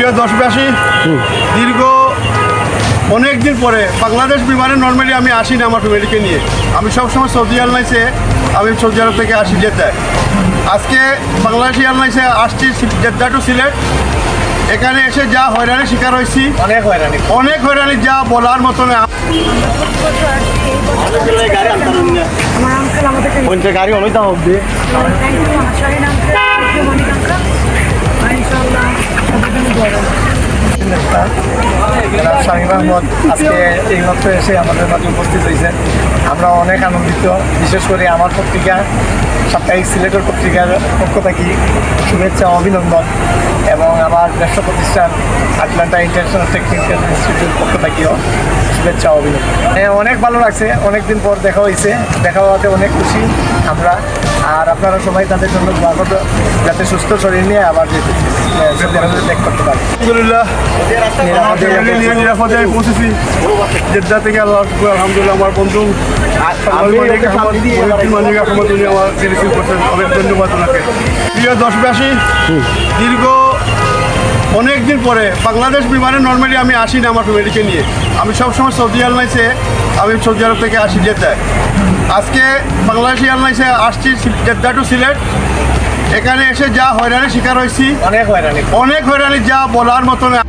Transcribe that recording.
প্রিয় দেশবাসী দীর্ঘ অনেক দিন পরে বাংলাদেশ বিমানে নর্মালি আমি আসি না আমার ফ্যামিলিকে নিয়ে। আমি সবসময় সৌদি এয়ারলাইন্সে আমি সৌদি আরব থেকে আসি জেদ্দায়। আজকে বাংলাদেশ এয়ারলাইন্সে আসছি জেদ্দা টু সিলেট। এখানে এসে যা হয়রানির শিকার হয়েছি। অনেক হয়রানি। অনেক হয়রানি যা বলার মতো না গাড়ি অনেক দাম অব্দি শাহিন আহমদ আজকে এই মাত্র এসে আমাদের মাঝে উপস্থিত হয়েছে। আমরা অনেক আনন্দিত, বিশেষ করে আমার পত্রিকা সাপ্তাহিক সিলেটের পত্রিকার পক্ষ থেকে শুভেচ্ছা, অভিনন্দন। এবং আমার ব্যবসা প্রতিষ্ঠান আটলান্টা ইন্টারন্যাশনাল টেকনিক্যাল ইনস্টিটিউটের পক্ষ থেকেও শুভেচ্ছা ও অভিনন্দন। হ্যাঁ, অনেক ভালো লাগছে। অনেকদিন পর দেখা হয়েছে। দেখা হওয়াতে অনেক খুশি আমরা। আর আপনারা সবাই তাদের জন্য দোয়া করবে যাতে সুস্থ শরীর নিয়ে আবার যেতে দেখ করতে পারে। আলহামদুলিল্লাহ। আমার ফ্যামিলি নিয়ে নিরাপদে আমি পৌঁছেছি। জেদ্দা থেকে আল্লাহ আলহামদুলিল্লাহ আমার বন্ধু। মালিক আহমদ মহিউদ্দিন মালিক আহমদ উনি আমার রিসিভ করছেন। অনেক ধন্যবাদ ওনাকে। প্রিয় দেশবাসী দীর্ঘ অনেক দিন পরে বাংলাদেশ বিমানে নর্মালি আমি আসি না আমার ফ্যামিলিকে নিয়ে। আমি সবসময় সৌদি এয়ারলাইন্সে আমি সৌদি আরব থেকে আসি যেতে। আজকে বাংলাদেশ এয়ারলাইন্সে আসছি জেদ্দা টু সিলেট এখানে এসে যা হয়রানির শিকার হয়েছি। অনেক হয়রানি। অনেক হয়রানি যা বলার মতো না